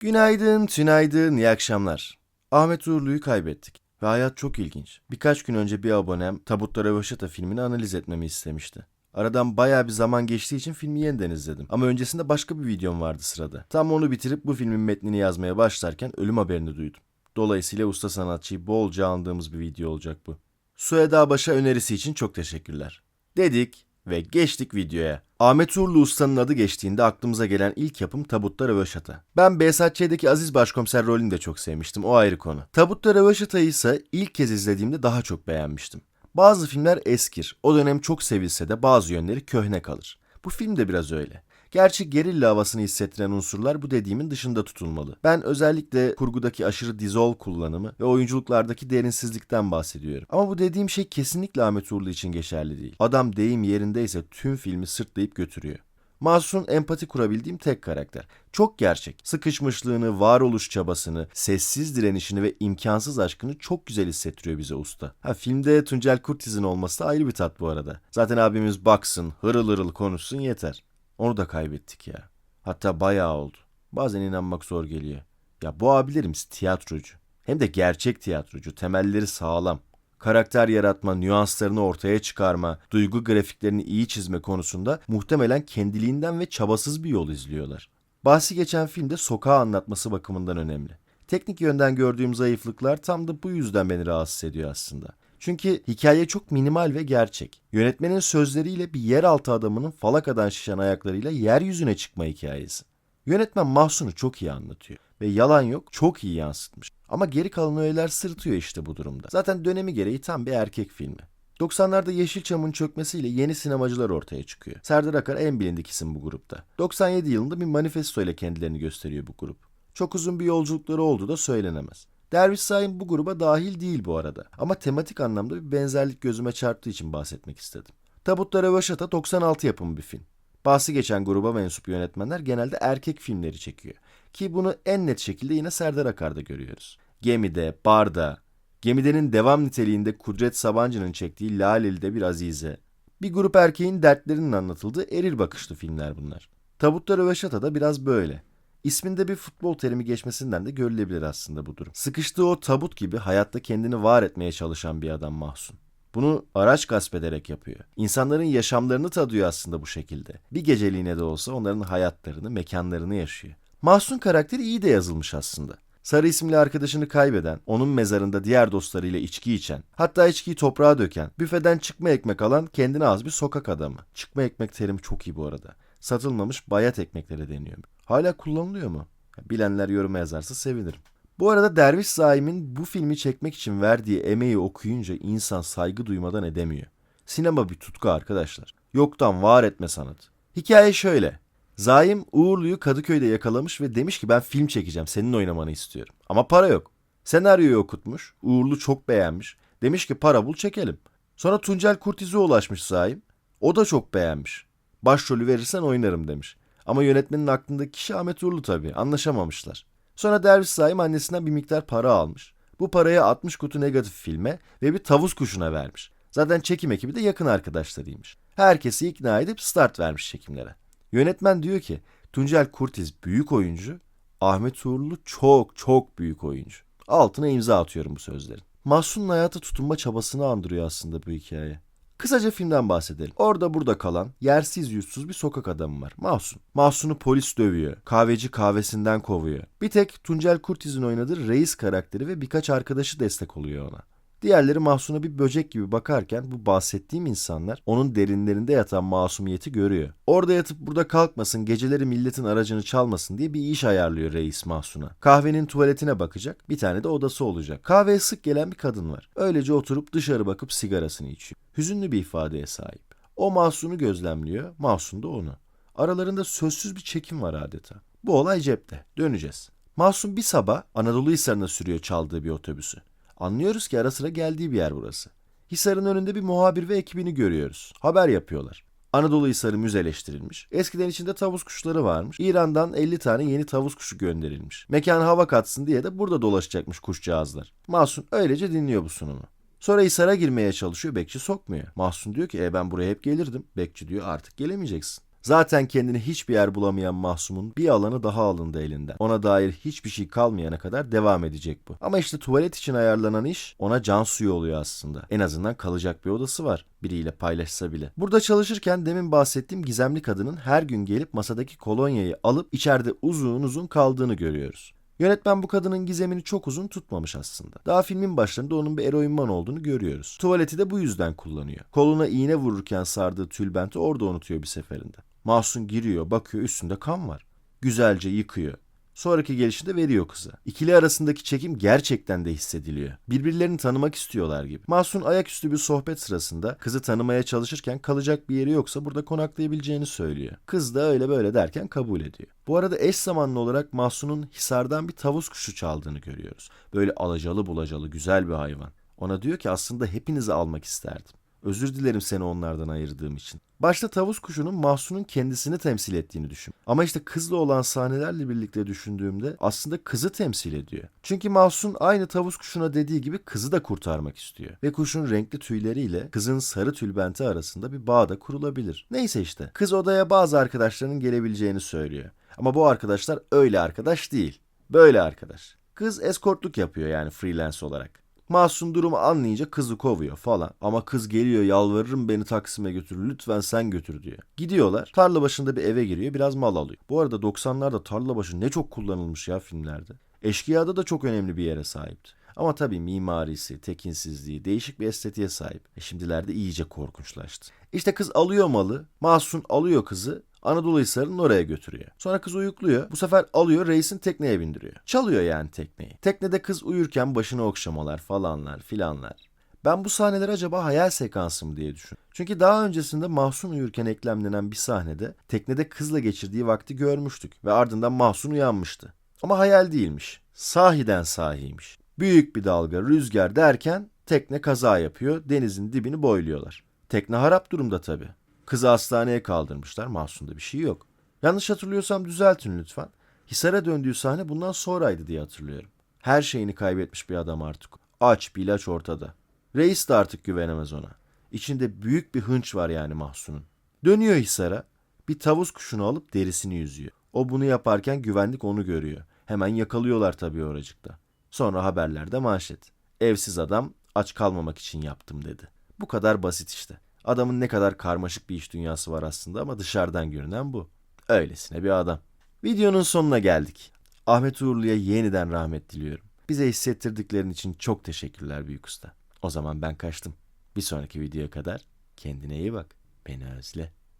Günaydın, tünaydın, iyi akşamlar. Ahmet Uğurlu'yu kaybettik. Ve hayat çok ilginç. Birkaç gün önce bir abonem Tabutta Röveşata filmini analiz etmemi istemişti. Aradan bayağı bir zaman geçtiği için filmi yeniden izledim. Ama öncesinde başka bir videom vardı sırada. Tam onu bitirip bu filmin metnini yazmaya başlarken ölüm haberini duydum. Dolayısıyla usta sanatçıyı bolca andığımız bir video olacak bu. Sueda Baş'a önerisi için çok teşekkürler. Dedik ve geçtik videoya. Ahmet Uğurlu Usta'nın adı geçtiğinde aklımıza gelen ilk yapım Tabutta Röveşata. Ben Behzatçı'daki Aziz Başkomiser rolünü de çok sevmiştim, o ayrı konu. Tabutta Röveşata'yı ise ilk kez izlediğimde daha çok beğenmiştim. Bazı filmler eskir, o dönem çok sevilse de bazı yönleri köhne kalır. Bu film de biraz öyle. Gerçi gerilla havasını hissettiren unsurlar bu dediğimin dışında tutulmalı. Ben özellikle kurgudaki aşırı dizol kullanımı ve oyunculuklardaki derinsizlikten bahsediyorum. Ama bu dediğim şey kesinlikle Ahmet Uğurlu için geçerli değil. Adam deyim yerindeyse tüm filmi sırtlayıp götürüyor. Masum'un empati kurabildiğim tek karakter. Çok gerçek. Sıkışmışlığını, varoluş çabasını, sessiz direnişini ve imkansız aşkını çok güzel hissettiriyor bize usta. Ha filmde Tuncel Kurtiz'in olması da ayrı bir tat bu arada. Zaten abimiz baksın, hırıl hırıl konuşsun yeter. Onu da kaybettik ya. Hatta bayağı oldu. Bazen inanmak zor geliyor. Ya bu abilerimiz tiyatrocu. Hem de gerçek tiyatrocu. Temelleri sağlam. Karakter yaratma, nüanslarını ortaya çıkarma, duygu grafiklerini iyi çizme konusunda muhtemelen kendiliğinden ve çabasız bir yol izliyorlar. Bahsi geçen filmde sokağı anlatması bakımından önemli. Teknik yönden gördüğüm zayıflıklar tam da bu yüzden beni rahatsız ediyor aslında. Çünkü hikaye çok minimal ve gerçek. Yönetmenin sözleriyle bir yeraltı adamının falakadan şişen ayaklarıyla yeryüzüne çıkma hikayesi. Yönetmen Mahsun'u çok iyi anlatıyor. Ve yalan yok çok iyi yansıtmış. Ama geri kalan öğeler sırıtıyor işte bu durumda. Zaten dönemi gereği tam bir erkek filmi. 90'larda Yeşilçam'ın çökmesiyle yeni sinemacılar ortaya çıkıyor. Serdar Akar en bilindik isim bu grupta. 97 yılında bir manifesto ile kendilerini gösteriyor bu grup. Çok uzun bir yolculukları olduğu da söylenemez. Derviş Saim bu gruba dahil değil bu arada. Ama tematik anlamda bir benzerlik gözüme çarptığı için bahsetmek istedim. Tabutta Röveşata 96 yapımı bir film. Bahsi geçen gruba mensup yönetmenler genelde erkek filmleri çekiyor. Ki bunu en net şekilde yine Serdar Akar'da görüyoruz. Gemide, Barda, Gemide'nin devam niteliğinde Kudret Sabancı'nın çektiği Laleli'de bir Azize. Bir grup erkeğin dertlerinin anlatıldığı eril bakışlı filmler bunlar. Tabutta Röveşata da biraz böyle. İsminde bir futbol terimi geçmesinden de görülebilir aslında bu durum. Sıkıştığı o tabut gibi hayatta kendini var etmeye çalışan bir adam Mahsun. Bunu araç gasp ederek yapıyor. İnsanların yaşamlarını tadıyor aslında bu şekilde. Bir geceliğine de olsa onların hayatlarını, mekanlarını yaşıyor. Mahsun karakteri iyi de yazılmış aslında. Sarı isimli arkadaşını kaybeden, onun mezarında diğer dostlarıyla içki içen, hatta içkiyi toprağa döken, büfeden çıkma ekmek alan kendine az bir sokak adamı. Çıkma ekmek terim çok iyi bu arada. Satılmamış bayat ekmeklere deniyor. Hala kullanılıyor mu? Bilenler yoruma yazarsa sevinirim. Bu arada Derviş Zaim'in bu filmi çekmek için verdiği emeği okuyunca insan saygı duymadan edemiyor. Sinema bir tutku arkadaşlar. Yoktan var etme sanatı. Hikaye şöyle. Zaim Uğurlu'yu Kadıköy'de yakalamış ve demiş ki ben film çekeceğim senin oynamanı istiyorum. Ama para yok. Senaryoyu okutmuş. Uğurlu çok beğenmiş. Demiş ki para bul çekelim. Sonra Tuncel Kurtiz'e ulaşmış Zaim. O da çok beğenmiş. Başrolü verirsen oynarım demiş. Ama yönetmenin aklındaki kişi Ahmet Uğurlu tabii. Anlaşamamışlar. Sonra Derviş Saim annesinden bir miktar para almış. Bu parayı 60 kutu negatif filme ve bir tavus kuşuna vermiş. Zaten çekim ekibi de yakın arkadaşlarıymış. Herkesi ikna edip start vermiş çekimlere. Yönetmen diyor ki Tuncel Kurtiz büyük oyuncu, Ahmet Uğurlu çok çok büyük oyuncu. Altına imza atıyorum bu sözlerin. Mahsun'un hayata tutunma çabasını andırıyor aslında bu hikaye. Kısaca filmden bahsedelim. Orada burada kalan, yersiz yursuz bir sokak adamı var. Mahsun. Mahsun'u polis dövüyor. Kahveci kahvesinden kovuyor. Bir tek Tuncel Kurtiz'in oynadığı reis karakteri ve birkaç arkadaşı destek oluyor ona. Diğerleri Mahsun'a bir böcek gibi bakarken bu bahsettiğim insanlar onun derinlerinde yatan masumiyeti görüyor. Orada yatıp burada kalkmasın, geceleri milletin aracını çalmasın diye bir iş ayarlıyor reis Mahsun'a. Kahvenin tuvaletine bakacak, bir tane de odası olacak. Kahveye sık gelen bir kadın var. Öylece oturup dışarı bakıp sigarasını içiyor. Hüzünlü bir ifadeye sahip. O Mahsun'u gözlemliyor, Mahsun da onu. Aralarında sözsüz bir çekim var adeta. Bu olay cepte. Döneceğiz. Mahsun bir sabah Anadolu Hisarı'na sürüyor çaldığı bir otobüsü. Anlıyoruz ki ara sıra geldiği bir yer burası. Hisar'ın önünde bir muhabir ve ekibini görüyoruz. Haber yapıyorlar. Anadolu Hisarı müzeleştirilmiş. Eskiden içinde tavus kuşları varmış. İran'dan 50 tane yeni tavus kuşu gönderilmiş. Mekan hava katsın diye de burada dolaşacakmış kuşcağızlar. Mahsun öylece dinliyor bu sunumu. Sonra Hisar'a girmeye çalışıyor. Bekçi sokmuyor. Mahsun diyor ki e ben buraya hep gelirdim. Bekçi diyor artık gelemeyeceksin. Zaten kendini hiçbir yer bulamayan Mahsum'un bir alanı daha alındı elinden. Ona dair hiçbir şey kalmayana kadar devam edecek bu. Ama işte tuvalet için ayarlanan iş ona can suyu oluyor aslında. En azından kalacak bir odası var. Biriyle paylaşsa bile. Burada çalışırken demin bahsettiğim gizemli kadının her gün gelip masadaki kolonyayı alıp içeride uzun uzun kaldığını görüyoruz. Yönetmen bu kadının gizemini çok uzun tutmamış aslında. Daha filmin başlarında onun bir eroinman olduğunu görüyoruz. Tuvaleti de bu yüzden kullanıyor. Koluna iğne vururken sardığı tülbenti orada unutuyor bir seferinde. Mahsun giriyor, bakıyor üstünde kan var. Güzelce yıkıyor. Sonraki gelişinde veriyor kıza. İkili arasındaki çekim gerçekten de hissediliyor. Birbirlerini tanımak istiyorlar gibi. Mahsun ayaküstü bir sohbet sırasında kızı tanımaya çalışırken kalacak bir yeri yoksa burada konaklayabileceğini söylüyor. Kız da öyle böyle derken kabul ediyor. Bu arada eş zamanlı olarak Mahsun'un Hisar'dan bir tavus kuşu çaldığını görüyoruz. Böyle alacalı bulacalı güzel bir hayvan. Ona diyor ki aslında hepinizi almak isterdim. Özür dilerim seni onlardan ayırdığım için. Başta tavus kuşunun Mahsun'un kendisini temsil ettiğini düşün. Ama işte kızla olan sahnelerle birlikte düşündüğümde aslında kızı temsil ediyor. Çünkü Mahsun aynı tavus kuşuna dediği gibi kızı da kurtarmak istiyor. Ve kuşun renkli tüyleriyle kızın sarı tülbenti arasında bir bağ da kurulabilir. Neyse işte kız odaya bazı arkadaşlarının gelebileceğini söylüyor. Ama bu arkadaşlar öyle arkadaş değil. Böyle arkadaş. Kız eskortluk yapıyor yani freelance olarak. Masum durumu anlayınca kızı kovuyor falan. Ama kız geliyor yalvarırım beni Taksim'e götür lütfen sen götür diyor. Gidiyorlar. Tarla başında bir eve giriyor biraz mal alıyor. Bu arada 90'larda tarla başı ne çok kullanılmış ya filmlerde. Eşkıya'da da çok önemli bir yere sahipti. Ama tabii mimarisi, tekinsizliği, değişik bir estetiğe sahip. E şimdilerde iyice korkunçlaştı. İşte kız alıyor malı, Mahsun alıyor kızı, Anadolu Hisarı'nın oraya götürüyor. Sonra kız uyukluyor. Bu sefer alıyor reisin tekneye bindiriyor. Çalıyor yani tekneyi. Teknede kız uyurken başını okşamalar falanlar filanlar. Ben bu sahneler acaba hayal sekansı mı diye düşün. Çünkü daha öncesinde Mahsun uyurken eklemlenen bir sahnede teknede kızla geçirdiği vakti görmüştük ve ardından Mahsun uyanmıştı. Ama hayal değilmiş. Sahiden sahiymiş. Büyük bir dalga, rüzgar derken tekne kaza yapıyor, denizin dibini boyluyorlar. Tekne harap durumda tabii. Kızı hastaneye kaldırmışlar, Mahsun'da bir şey yok. Yanlış hatırlıyorsam düzeltin lütfen. Hisar'a döndüğü sahne bundan sonraydı diye hatırlıyorum. Her şeyini kaybetmiş bir adam artık. Aç, bir ilaç ortada. Reis de artık güvenemez ona. İçinde büyük bir hınç var yani Mahsun'un. Dönüyor Hisar'a, bir tavus kuşunu alıp derisini yüzüyor. O bunu yaparken güvenlik onu görüyor. Hemen yakalıyorlar tabii oracıkta. Sonra haberlerde manşet. Evsiz adam aç kalmamak için yaptım dedi. Bu kadar basit işte. Adamın ne kadar karmaşık bir iş dünyası var aslında ama dışarıdan görünen bu. Öylesine bir adam. Videonun sonuna geldik. Ahmet Uğurlu'ya yeniden rahmet diliyorum. Bize hissettirdiklerin için çok teşekkürler büyük usta. O zaman ben kaçtım. Bir sonraki videoya kadar kendine iyi bak. Beni özle.